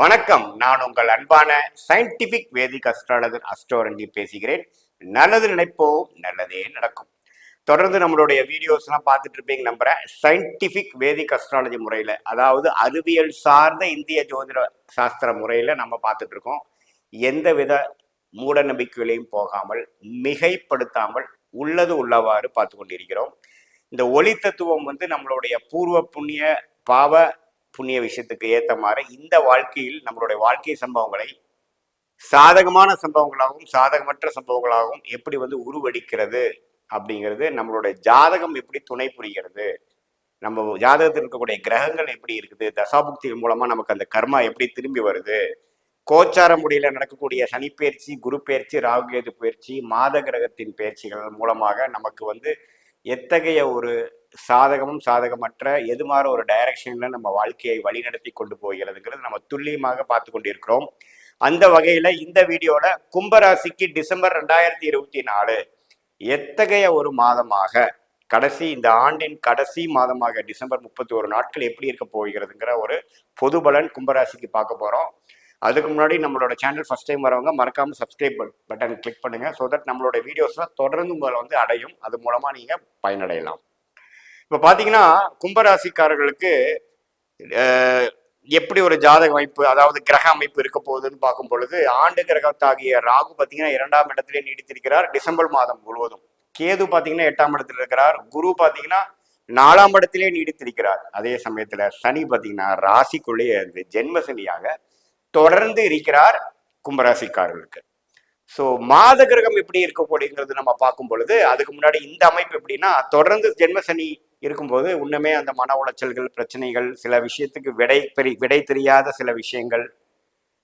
வணக்கம். நான் உங்கள் அன்பான சயின்டிபிக் வேதிக் அஸ்ட்ராலஜர் அஸ்ட்ரோரஞ்சி பேசுகிறேன். நல்லது நினைப்போம் நல்லதே நடக்கும். தொடர்ந்து நம்மளுடைய வீடியோஸ்லாம் பார்த்துட்டு இருப்பீங்க நம்புறேன். சயின்டிஃபிக் வேதிக் அஸ்ட்ராலஜி முறையில் அதாவது அறிவியல் சார்ந்த இந்திய ஜோதிட சாஸ்திர முறையில் நம்ம பார்த்துட்டு இருக்கோம். எந்த வித மூட நம்பிக்கைகளையும் போகாமல் மிகைப்படுத்தாமல் உள்ளது உள்ளவாறு பார்த்து கொண்டிருக்கிறோம். இந்த ஒளி தத்துவம் வந்து நம்மளுடைய பூர்வ புண்ணிய பாவ புண்ணிய விஷயத்துக்கு ஏற்ற மாதிரி இந்த வாழ்க்கையில் நம்மளுடைய வாழ்க்கை சம்பவங்களை சாதகமான சம்பவங்களாகவும் சாதகமற்ற சம்பவங்களாகவும் எப்படி வந்து உருவடிக்கிறது அப்படிங்கிறது நம்மளுடைய ஜாதகம் எப்படி துணை புரிகிறது நம்ம ஜாதகத்தில் இருக்கக்கூடிய கிரகங்கள் எப்படி இருக்குது தசாபுக்திகள் மூலமாக நமக்கு அந்த கர்மா எப்படி திரும்பி வருது கோச்சார முடியில் நடக்கக்கூடிய சனிப்பெயர்ச்சி குரு பயிற்சி ராகுகேது பயிற்சி மாத கிரகத்தின் பயிற்சிகள் மூலமாக நமக்கு வந்து எத்தகைய ஒரு சாதகமும் சாதகமற்ற எது மாதிரி ஒரு டைரக்ஷன்ல நம்ம வாழ்க்கையை வழிநடத்தி கொண்டு போகிறதுங்கிறது நம்ம துல்லியமாக பார்த்து கொண்டிருக்கிறோம். அந்த வகையில இந்த வீடியோல கும்பராசிக்கு டிசம்பர் ரெண்டாயிரத்தி இருபத்தி நாலு எத்தகைய ஒரு மாதமாக கடைசி இந்த ஆண்டின் கடைசி மாதமாக டிசம்பர் முப்பத்தி ஒரு நாட்கள் எப்படி இருக்க போகிறதுங்கிற ஒரு பொது பலன் கும்பராசிக்கு பார்க்க போறோம். அதுக்கு முன்னாடி நம்மளோட சேனல் ஃபஸ்ட் டைம் வரவங்க மறக்காமல் சப்ஸ்கிரைப் பட்டன் கிளிக் பண்ணுங்கள் ஸோ தட் நம்மளோட வீடியோஸ்லாம் தொடர்ந்து உங்களை வந்து அடையும். அது மூலமாக நீங்கள் பயனடையலாம். இப்போ பார்த்தீங்கன்னா கும்பராசிக்காரர்களுக்கு எப்படி ஒரு ஜாதக அமைப்பு அதாவது கிரக அமைப்பு இருக்க போகுதுன்னு பார்க்கும் பொழுது ஆண்டு கிரகத்தாகிய ராகு பார்த்தீங்கன்னா இரண்டாம் இடத்திலே நீடித்திருக்கிறார். டிசம்பர் மாதம் முழுவதும். கேது பார்த்தீங்கன்னா எட்டாம் இடத்துல இருக்கிறார். குரு பார்த்தீங்கன்னா நாலாம் இடத்திலே நீடித்திருக்கிறார். அதே சமயத்தில் சனி பார்த்தீங்கன்னா ராசிக்குள்ளேயே இருந்து ஜென்ம சனியாக தொடர்ந்து இருக்கிறார் கும்பராசிக்காரர்களுக்கு. ஸோ மாத கிரகம் எப்படி இருக்கக்கூடியங்கிறது நம்ம பார்க்கும் பொழுது அதுக்கு முன்னாடி இந்த அமைப்பு எப்படின்னா தொடர்ந்து ஜென்ம சனி இருக்கும்போது இன்னுமே அந்த மன உளைச்சல்கள் பிரச்சனைகள் சில விஷயத்துக்கு விடை பெரி விடை தெரியாத சில விஷயங்கள்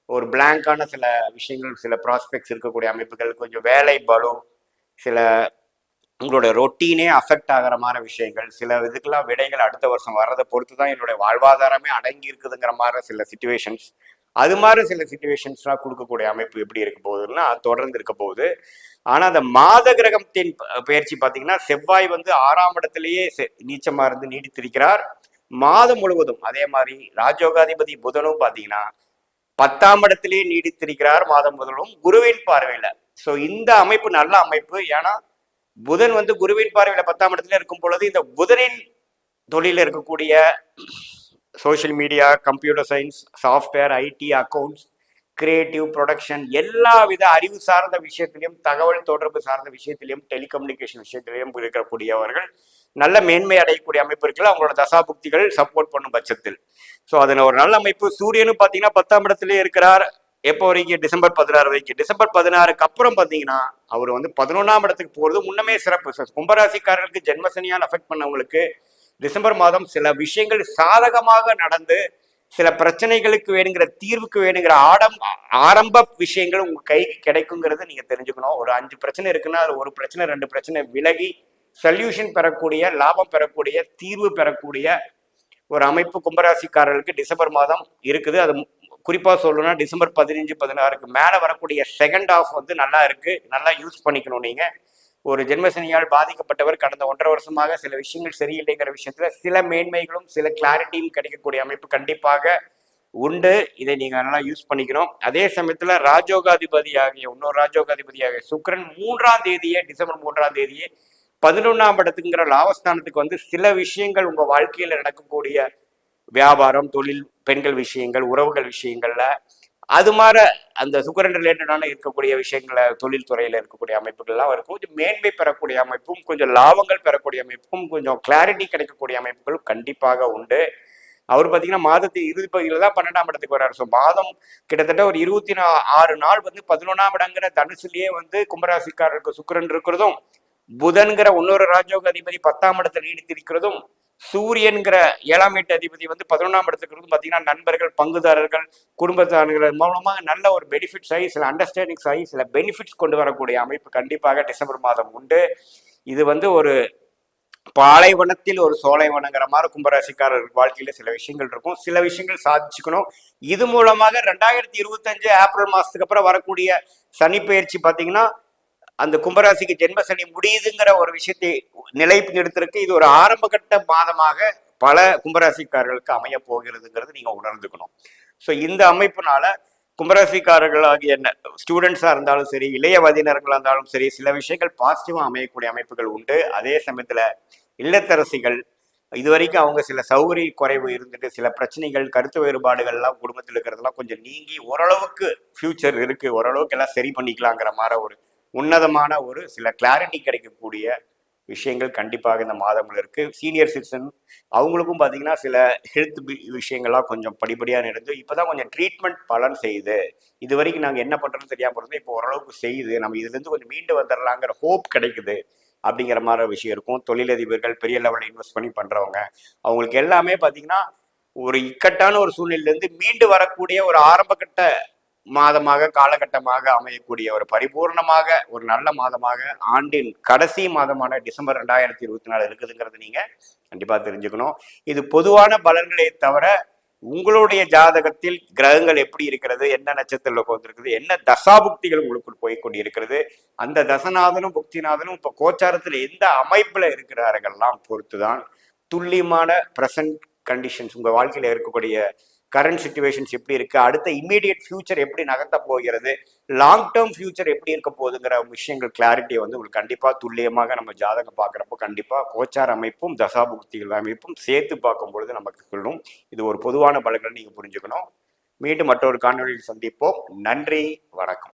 ஒரு பிளாங்கான சில விஷயங்கள் சில ப்ராஸ்பெக்ட்ஸ் இருக்கக்கூடிய அமைப்புகள் கொஞ்சம் வேலை பலம் சில உங்களோட ரொட்டீனே அஃபெக்ட் ஆகிற மாதிரி விஷயங்கள் சில இதுக்கெல்லாம் விடைகள் அடுத்த வருஷம் வர்றதை பொறுத்து தான் என்னுடைய வாழ்வாதாரமே அடங்கி இருக்குதுங்கிற மாதிரி சில சுச்சுவேஷன்ஸ் அது மாதிரி சில சுச்சுவேஷன்ஸ்லாம் கொடுக்கக்கூடிய அமைப்பு எப்படி இருக்க போகுதுன்னா தொடர்ந்து இருக்க போகுது. ஆனால் அந்த மாத கிரகத்தின் பயிற்சி பார்த்தீங்கன்னா செவ்வாய் வந்து ஆறாம் இடத்திலேயே செ- இருந்து நீடித்திருக்கிறார். மாதம் முழுவதும் அதே மாதிரி ராஜோகாதிபதி புதனும் பார்த்தீங்கன்னா பத்தாம் இடத்திலேயே நீடித்திருக்கிறார் மாதம் முதலும் குருவின் பார்வையில். ஸோ இந்த அமைப்பு நல்ல அமைப்பு. ஏன்னா புதன் வந்து குருவின் பார்வையில் பத்தாம் இடத்துல இருக்கும் பொழுது இந்த புதனின் தொழிலில் இருக்கக்கூடிய social media computer science software IT accounts creative production எல்லா வித அறிவு சார்ந்த விஷயத்திலையும் தகவல் தொடர்பு சார்ந்த விஷயத்திலையும் டெலிகம்யூனிகேஷன் விஷயத்திலையும் இருக்கக்கூடியவர்கள் நல்ல மேன்மை அடையக்கூடிய அமைப்பு இருக்குல்ல அவங்களோட தசாபுக்திகள் சப்போர்ட் பண்ணும் பட்சத்தில். ஸோ அதில் ஒரு நல்ல அமைப்பு சூரியனும் பார்த்தீங்கன்னா பத்தாம் இடத்துலேயே இருக்கிறார். எப்போ வரைக்கும்? டிசம்பர் பதினாறு வரைக்கும். டிசம்பர் பதினாறுக்கு அப்புறம் பார்த்தீங்கன்னா அவர் வந்து பதினொன்றாம் இடத்துக்கு போகிறது முன்னமே சிறப்பு. கும்பராசிக்காரர்களுக்கு ஜென்மசனியால் அஃபெக்ட் பண்ணவங்களுக்கு டிசம்பர் மாதம் சில விஷயங்கள் சாதகமாக நடந்து சில பிரச்சனைகளுக்கு வேணுங்கிற தீர்வுக்கு வேணுங்கிற ஆடம் ஆரம்ப விஷயங்கள் உங்க கைக்கு கிடைக்குங்கிறத நீங்க தெரிஞ்சுக்கணும். ஒரு அஞ்சு பிரச்சனை இருக்குன்னா அது ஒரு பிரச்சனை ரெண்டு பிரச்சனை விலகி சொல்யூஷன் பெறக்கூடிய லாபம் பெறக்கூடிய தீர்வு பெறக்கூடிய ஒரு அமைப்பு கும்பராசிக்காரர்களுக்கு டிசம்பர் மாதம் இருக்குது. அது குறிப்பாக சொல்லணும்னா டிசம்பர் பதினஞ்சு பதினாறுக்கு மேலே வரக்கூடிய செகண்ட் ஆஃப் வந்து நல்லா இருக்கு. நல்லா யூஸ் பண்ணிக்கணும் நீங்கள் ஒரு ஜென்மசனியால் பாதிக்கப்பட்டவர் கடந்த ஒன்றரை வருஷமாக சில விஷயங்கள் சரியில்லைங்கிற விஷயத்துல சில மேன்மைகளும் சில கிளாரிட்டியும் கிடைக்கக்கூடிய அமைப்பு கண்டிப்பாக உண்டு. இதை நீங்க நல்லா யூஸ் பண்ணிக்கணும். அதே சமயத்துல ராஜோகாதிபதி ஆகிய இன்னொரு ராஜோகாதிபதி ஆகிய சுக்கிரன் மூன்றாம் தேதியே டிசம்பர் மூன்றாம் தேதியே பதினொன்றாம் இடத்துக்குங்கிற லாபஸ்தானத்துக்கு வந்து சில விஷயங்கள் உங்க வாழ்க்கையில நடக்கக்கூடிய வியாபாரம் தொழில் பெண்கள் விஷயங்கள் உறவுகள் விஷயங்கள்ல. அது மாதிரி அந்த சுக்கரன் ரிலேட்டடான இருக்கக்கூடிய விஷயங்கள தொழில்துறையில் இருக்கக்கூடிய அமைப்புகள்லாம் இருக்கும் கொஞ்சம் மேன்மை பெறக்கூடிய அமைப்பும் கொஞ்சம் லாபங்கள் பெறக்கூடிய அமைப்பும் கொஞ்சம் கிளாரிட்டி கிடைக்கக்கூடிய அமைப்புகளும் கண்டிப்பாக உண்டு. அவர் பார்த்தீங்கன்னா மாதத்தின் இறுதி பகுதியில் தான் பன்னெண்டாம் இடத்துக்கு வர்றாரு. ஸோ மாதம் கிட்டத்தட்ட ஒரு இருபத்தி நா ஆறு நாள் வந்து பதினொன்றாம் இடங்கிற தனுசுலேயே வந்து கும்பராசிக்காரருக்கு சுக்கிரன் இருக்கிறதும் புதன்கிற இன்னொரு ராஜோக அதிபதி பத்தாம் இடத்தை நீடித்திருக்கிறதும் சூரியன்கிற ஏழாம் வீட்டு அதிபதி வந்து பதினொன்றாம் இடத்துக்கு இருந்து பார்த்தீங்கன்னா நண்பர்கள் பங்குதாரர்கள் குடும்பத்தார்கள் மூலமாக நல்ல ஒரு பெனிஃபிட்ஸ் ஆகி சில அண்டர்ஸ்டாண்டிங்ஸ் ஆகி சில பெனிஃபிட்ஸ் கொண்டு வரக்கூடிய அமைப்பு கண்டிப்பாக டிசம்பர் மாதம் உண்டு. இது வந்து ஒரு பாலைவனத்தில் ஒரு சோலைவனங்கிற மாதிரி கும்பராசிக்காரர் வாழ்க்கையில சில விஷயங்கள் இருக்கும். சில விஷயங்கள் சாதிச்சுக்கணும். இது மூலமாக ரெண்டாயிரத்தி இருபத்தஞ்சு ஏப்ரல் மாசத்துக்கு அப்புறம் வரக்கூடிய சனி பயிற்சி பாத்தீங்கன்னா அந்த கும்பராசிக்கு ஜென்மசனி முடியுதுங்கிற ஒரு விஷயத்தை நிலை நிறுத்திருக்கு இது ஒரு ஆரம்பகட்ட மாதமாக பல கும்பராசிக்காரர்களுக்கு அமைய போகிறதுங்கிறது நீங்க உணர்ந்துக்கணும். ஸோ இந்த அமைப்புனால கும்பராசிக்காரர்களாகிய ஸ்டூடெண்ட்ஸாக இருந்தாலும் சரி இளையவதியினர்களாக இருந்தாலும் சரி சில விஷயங்கள் பாசிட்டிவாக அமையக்கூடிய அமைப்புகள் உண்டு. அதே சமயத்தில் இல்லத்தரசிகள் இது வரைக்கும் அவங்க சில சௌகரிய குறைவு இருந்துட்டு சில பிரச்சனைகள் கருத்து வேறுபாடுகள்லாம் குடும்பத்தில் இருக்கிறதெல்லாம் கொஞ்சம் நீங்கி ஓரளவுக்கு ஃபியூச்சர் இருக்குது ஓரளவுக்கு எல்லாம் சரி பண்ணிக்கலாங்கிற மாதிரி ஒரு உன்னதமான ஒரு சில கிளாரிட்டி கிடைக்கக்கூடிய விஷயங்கள் கண்டிப்பாக இந்த மாதங்கள் இருக்குது சீனியர் சிட்டிசன் அவங்களுக்கும் பார்த்தீங்கன்னா சில ஹெல்த் விஷயங்கள்லாம் கொஞ்சம் படிப்படியாக நடந்து இப்போதான் கொஞ்சம் ட்ரீட்மெண்ட் பலன் செய்யுது. இது வரைக்கும் நாங்கள் என்ன பண்ணுறோன்னு தெரியாமல் இருந்தோம் இப்போ ஓரளவுக்கு செய்யுது. நம்ம இதுலேருந்து கொஞ்சம் மீண்டு வந்துடலாங்கிற ஹோப் கிடைக்குது அப்படிங்கிற மாதிரி விஷயம் இருக்கும். தொழிலதிபர்கள் பெரிய லெவலில் இன்வெஸ்ட் பண்ணி பண்ணுறவங்க அவங்களுக்கு எல்லாமே பார்த்தீங்கன்னா ஒரு இக்கட்டான ஒரு சூழ்நிலையிலேருந்து மீண்டு வரக்கூடிய ஒரு ஆரம்பகட்ட மாதமாக காலகட்டமாக அமையக்கூடிய ஒரு பரிபூர்ணமாக ஒரு நல்ல மாதமாக ஆண்டின் கடைசி மாதமான டிசம்பர் ரெண்டாயிரத்தி இருபத்தி நாலு இருக்குதுங்கிறது நீங்க கண்டிப்பா தெரிஞ்சுக்கணும். இது பொதுவான பலன்களே தவிர உங்களுடைய ஜாதகத்தில் கிரகங்கள் எப்படி இருக்கிறது என்ன நட்சத்திரத்தில் உட்காந்துருக்குது என்ன தசாபுக்திகள் உங்களுக்குள் போய் கொண்டிருக்கிறது அந்த தசநாதனும் புக்திநாதனும் இப்போ கோச்சாரத்தில் எந்த அமைப்புல இருக்கிறார்கள்லாம் பொறுத்துதான் துல்லியமான ப்ரெசன்ட் கண்டிஷன்ஸ் உங்க வாழ்க்கையில இருக்கக்கூடிய கரண்ட் சுச்சுவேஷன்ஸ் எப்படி இருக்கு? அடுத்த இம்மீடியட் ஃபியூச்சர் எப்படி நகர்த்த போகிறது? லாங் டேர்ம் ஃபியூச்சர் எப்படி இருக்க போகுதுங்கிற விஷயங்கள் கிளாரிட்டியை வந்து உங்களுக்கு கண்டிப்பாக துல்லியமாக நம்ம ஜாதகம் பார்க்குறப்போ கண்டிப்பாக கோச்சார் அமைப்பும் தசாபுக்திகள் அமைப்பும் சேர்த்து பார்க்கும் பொழுது நமக்கு சொல்லும். இது ஒரு பொதுவான பலங்கள் நீங்கள் புரிஞ்சுக்கணும். மீண்டும் மற்றொரு காணொலியில் சந்திப்போம். நன்றி வணக்கம்.